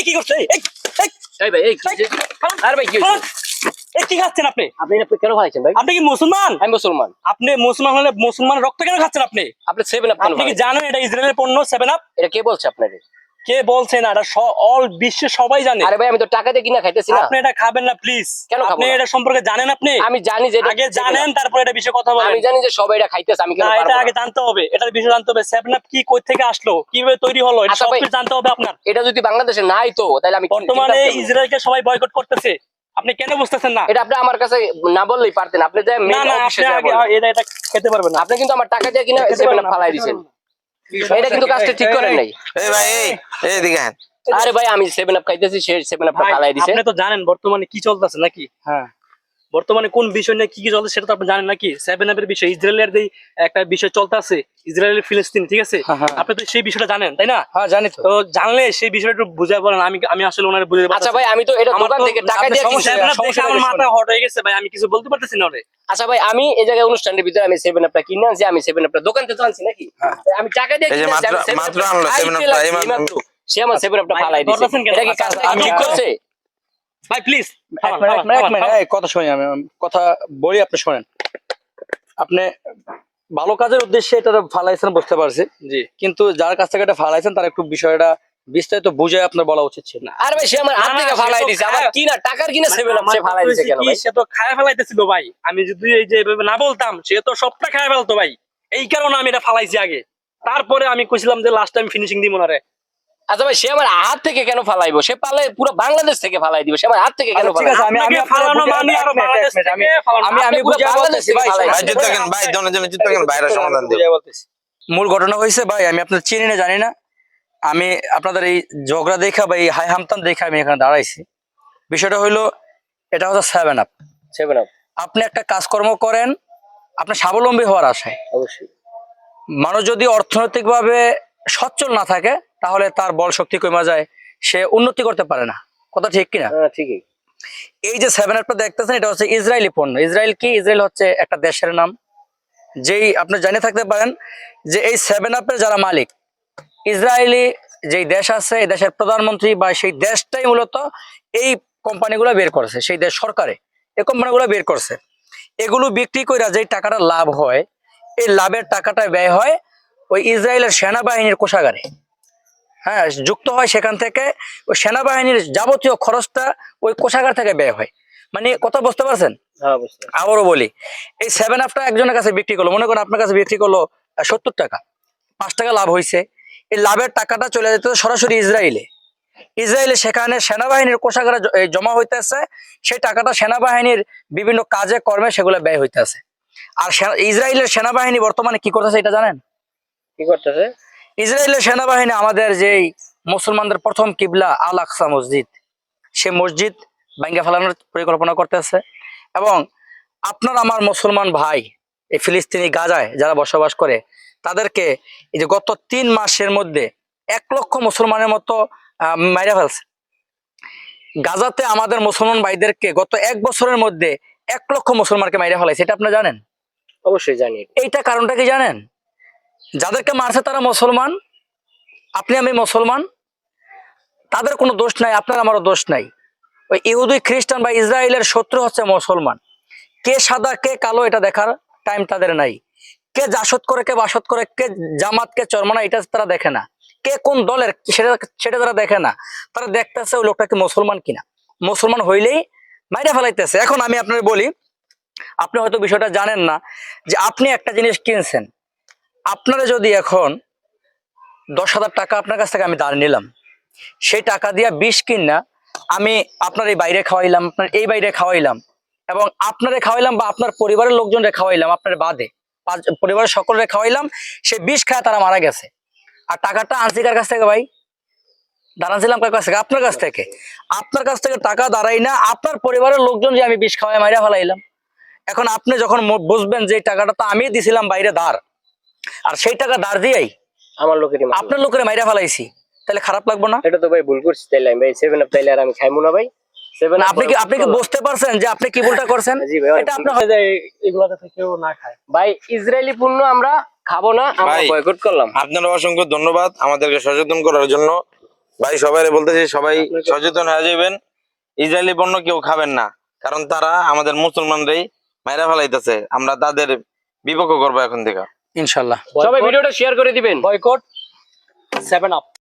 এই কি করছে? এই, ভাই এই? আরে ভাই কি? এই কি খাচ্ছেন আপনি? আপনি কেন খাচ্ছেন ভাই? আপনি কি মুসলমান? আমি মুসলমান। আপনি মুসলমান হলে মুসলমান রক্ত কেন খাচ্ছেন আপনি? আপনি সেভেন আপ আপনি কি জানেন এটা ইসরায়েলের পণ্য সেভেন আপ এটা কে বলছে আপনাকে কে বলছেন এটা অল বিশ্বে সবাই জানে। আরে ভাই আমি তো টাকা দিয়ে কিনা খাইতেছি না। আপনি এটা খাবেন না প্লিজ কেন আপনি এটা সম্পর্কে জানেন আপনি? আমি জানি যে এটা আগে জানেন তারপরে এটা বিষয়ে কথা বলেন। আমি জানি যে সবাই এটা খাইতেছে আমি কেন না পারব এটা আগে জানতে হবে এটার বিষয়ে জানতে হবে। সেভেন আপ কি কই থেকে আসলো? কীভাবে তৈরি হলো? এটা আচ্ছা সব কিছু জানতে হবে আপনার। এটা যদি বাংলাদেশে নাই তো তাহলে আমি বর্তমানে? ইসরায়েলকে সবাই বয়কট করতেছে। আপনি কেন বুঝতেছেন না? এটা আপনি আমার কাছে না বললেই পারতেন আপনি যে না না আপনি আগে এটা এটা খেতে পারবেন না। আপনি কিন্তু আমার টাকা দিয়ে কিনা। ফালাই দিয়েছেন। এটা কিন্তু কাজটা ঠিক করেন নাই। এই ভাই এই এই এদিকে আরে ভাই আমি সেভেন আপ খাইতেছি সে সেভেন আপ ফালাই দিছে। আপনি তো জানেন বর্তমানে কি চলতেছে নাকি? হ্যাঁ। বর্তমানে কোন বিষয় নিয়ে কি কি চলছে সেটা তো আপনি জানেন নাকি? সেভেন আপের বিষয় ইসরায়েলের যে একটা বিষয় চলতে আছে ইসরায়েলের ফিলিস্তিন ঠিক আছে? হ্যাঁ, হ্যাঁ। আপনি তো সেই বিষয়টা জানেন তাই না? হ্যাঁ জানি তো। জানলে সেই বিষয়টা একটু বুঝাই বলেন আমি আমি আসলে ওনার বুঝে আচ্ছা ভাই আমি তো এটা দোকান থেকে টাকা দিয়ে সমস্যা কিনছি। আমার মাথা হট হয়ে গেছে ভাই আমি কিছু বলতে পারতেছি না রে আচ্ছা ভাই আমি এই জায়গায় অনুষ্ঠানের ভিতরে আমি সেভেন আপটা কিনে আনছি আমি সেভেন আপটা দোকান থেকে আনছি নাকি? আমি টাকা দিয়ে এই যে আমি মাত্র- 7 মাত্র টা আনলো খাইতে 7 Up টা, লাগছি এই মাত্র-। সে আমার সেভেন আপটা ফালাই দিছে। এটা কি আচ্ছা, কাজটা আমি ঠিক তো- করছে? ভাই প্লিজ কথা শুনি আমি কথা বলি আপনি শোনেন। আপনি ভালো কাজের উদ্দেশ্যে এটা ফালাইছেন বুঝতে পারছি। জি। কিন্তু যার কাছ থেকে এটা ফালাইছেন তার একটু বিষয়টা বিস্তারিত বুঝে আপনার বলা উচিত ছিল। না আর ভাই সে আমার হাত না, না, থেকে ফালাই তো দিছে আমার খায়- কিনা টাকার কিনা সেভেন আপ সে ফালাই দিছে কেন ভাই? সে তো খায় ফেলাইতেছিল ভাই। আমি যদি এই যে এভাবে না বলতাম সে তো সবটা খায় ফেলতো ভাই। এই কারণে আমি এটা ফালাইছি আগে। তারপরে আমি কইছিলাম যে লাস্ট টাইম ফিনিশিং দিব না রে। আচ্ছা ভাই সে আমার হাত থেকে কেন ফালাইবো? সে পালে পুরো বাংলাদেশ থেকে ফালাই দিব। সে আমার হাত থেকে কেন আচ্ছা, আমি আমি ফালানো মানে এক আরও মিনিট, এক বাংলাদেশ থেকে আমি আমি আপনি পুরো বুঝে বাংলাদেশ বলতেছি ভাই ভাই শোনেন। থাকেন ভাই জনে জনে থাকেন বাইরে সমাধান দিও মূল ঘটনা হয়েছে ভাই আমি আপনার চিনি না জানি না। আমি আপনাদের এই ঝগড়া দেখা বা এই হাই হামতাম দেখা আমি এখানে দাঁড়াইছি। বিষয়টা হইল এটা হচ্ছে সেভেন আপ সেভেন আপ আপনি একটা কাজকর্ম করেন আপনি স্বাবলম্বী হওয়ার আশায়। অবশ্যই। মানুষ যদি অর্থনৈতিকভাবে সচ্ছল না থাকে তাহলে তার বল শক্তি কমে যায় সে উন্নতি করতে পারে না। কথা ঠিক কিনা? হ্যাঁ ঠিকই। এই যে সেভেন আপটা দেখতেছেন এটা হচ্ছে ইসরায়েলি পণ্য। ইসরায়েল কি? ইসরায়েল হচ্ছে একটা দেশের নাম যেই আপনি জেনে থাকতে পারেন যে এই সেভেন আপের যারা মালিক ইসরায়েলি যেই দেশ আছে এই দেশের প্রধানমন্ত্রী বা সেই দেশটাই মূলত এই কোম্পানিগুলো বের করছে সেই দেশ সরকারে এই কোম্পানিগুলো বের করছে। এগুলো বিক্রি করে যেই টাকাটা লাভ হয় এই লাভের টাকাটা ব্যয় হয় ওই ইসরায়েলের সেনাবাহিনীর কোষাগারে। হ্যাঁ যুক্ত হয় সেখান থেকে ওই সেনাবাহিনীর যাবতীয় খরচটা ওই কোষাগার থেকে ব্যয় হয়। মানে কথা বুঝতে পারছেন? হ্যাঁ আবারও বলি এই সেভেন আপটা একজনের কাছে বিক্রি করল মনে করেন আপনার কাছে বিক্রি করল সত্তর টাকা। পাঁচ টাকা লাভ হয়েছে এই লাভের টাকাটা চলে যেত সরাসরি ইসরায়েলে। ইসরায়েলে সেখানে সেনাবাহিনীর কোষাগারে জমা হইতেছে সেই টাকাটা সেনাবাহিনীর বিভিন্ন কাজে কর্মে সেগুলো ব্যয় হইতেছে। আর ইসরায়েলের সেনাবাহিনী বর্তমানে কি করতেছে এটা জানেন? কি করতেছে? ইসরায়েলের সেনাবাহিনী আমাদের যেই মুসলমানদের প্রথম কিবলা আল আকসা মসজিদ সে মসজিদ ভাঙ্গা ফেলানোর পরিকল্পনা করতেছে। এবং আপনার আমার মুসলমান ভাই এই ফিলিস্তিনি গাজায় যারা বসবাস করে তাদেরকে এই যে গত তিন মাসের মধ্যে এক লক্ষ মুসলমানের মতো মাইরা ফেলছে। গাজাতে আমাদের মুসলমান ভাইদেরকে গত এক বছরের মধ্যে এক লক্ষ মুসলমানকে মাইরা ফেলাইছে এটা আপনি জানেন? অবশ্যই জানি। এইটা কারণটা কি জানেন? যাদেরকে মারছে তারা মুসলমান, আপনি আমি মুসলমান, তাদের কোনো দোষ নাই, আপনার আমারও দোষ নাই। ওই ইহুদি, খ্রিস্টান বা ইসরায়েলের শত্রু হচ্ছে মুসলমান। কে সাদা, কে কালো, এটা দেখার টাইম তাদের নাই। কে জাসদ করে, কে বাসত করে, কে জামাত, কে চরমনা এটা তারা দেখে না। কে কোন দলের, সেটা সেটা তারা দেখে না। তারা দেখতেছে ওই লোকটাকে মুসলমান কিনা। মুসলমান হইলেই মাইরা ফেলাইতেছে। এখন আমি আপনার বলি, আপনি হয়তো বিষয়টা জানেন না যে আপনি একটা জিনিস কিনছেন। আপনারা যদি এখন দশ হাজার টাকা আপনার কাছ থেকে আমি ধার নিলাম, সেই টাকা দিয়ে বিষ কিনা আমি আপনার এই বাইরে খাওয়াইলাম, আপনার এই বাইরে খাওয়াইলাম এবং আপনারে খাওয়াইলাম বা আপনার পরিবারের লোকজনরে খাওয়াইলাম, আপনার বাদে পরিবারের সকলরে খাওয়াইলাম, সে বিষ খায় তারা মারা গেছে। আর টাকাটা আনছি কার কাছ থেকে ভাই? দাঁড়াচ্ছিলাম কার কাছ থেকে? আপনার কাছ থেকে। আপনার কাছ থেকে টাকা দাঁড়াই না, আপনার পরিবারের লোকজন যে আমি বিষ খাওয়াই মাইরা ফেলাইলাম। এখন আপনি যখন বুঝবেন যে টাকাটা তো আমি দিছিলাম বাইরে ধার আর সেই টাকা ধার দিয়েই আমার লোকেরই মাল। আপনার লোকের মাইরা ফেলাইছি। তাহলে খারাপ লাগবে না? এটা তো ভাই ভুল করছি তাইলে আমি ভাই সেভেন আপ তাইলে আর আমি খাইমু না ভাই। সেভেন আপনি কি আপনি কি বুঝতে পারছেন যে আপনি কি ভুলটা করছেন? জি ভাই এটা আপনার এগুলা থেকে কেউ না খায়। ভাই ইসরায়েলি পণ্য আমরা খাব না আমরা বয়কট করলাম। আপনার অসংখ্য ধন্যবাদ আমাদেরকে সচেতন করার জন্য। ভাই সবাই বলতেছি সবাই সচেতন হয়ে যাবেন। ইসরায়েলি পণ্য কেউ খাবেন না কারণ তারা আমাদের মুসলমানরাই মাইরা ফেলাইতেছে। আমরা তাদের বিপক্ষ করব এখন থেকে। ইনশাল্লাহ সবাই ভিডিওটা শেয়ার করে দিবেন। Boycott seven up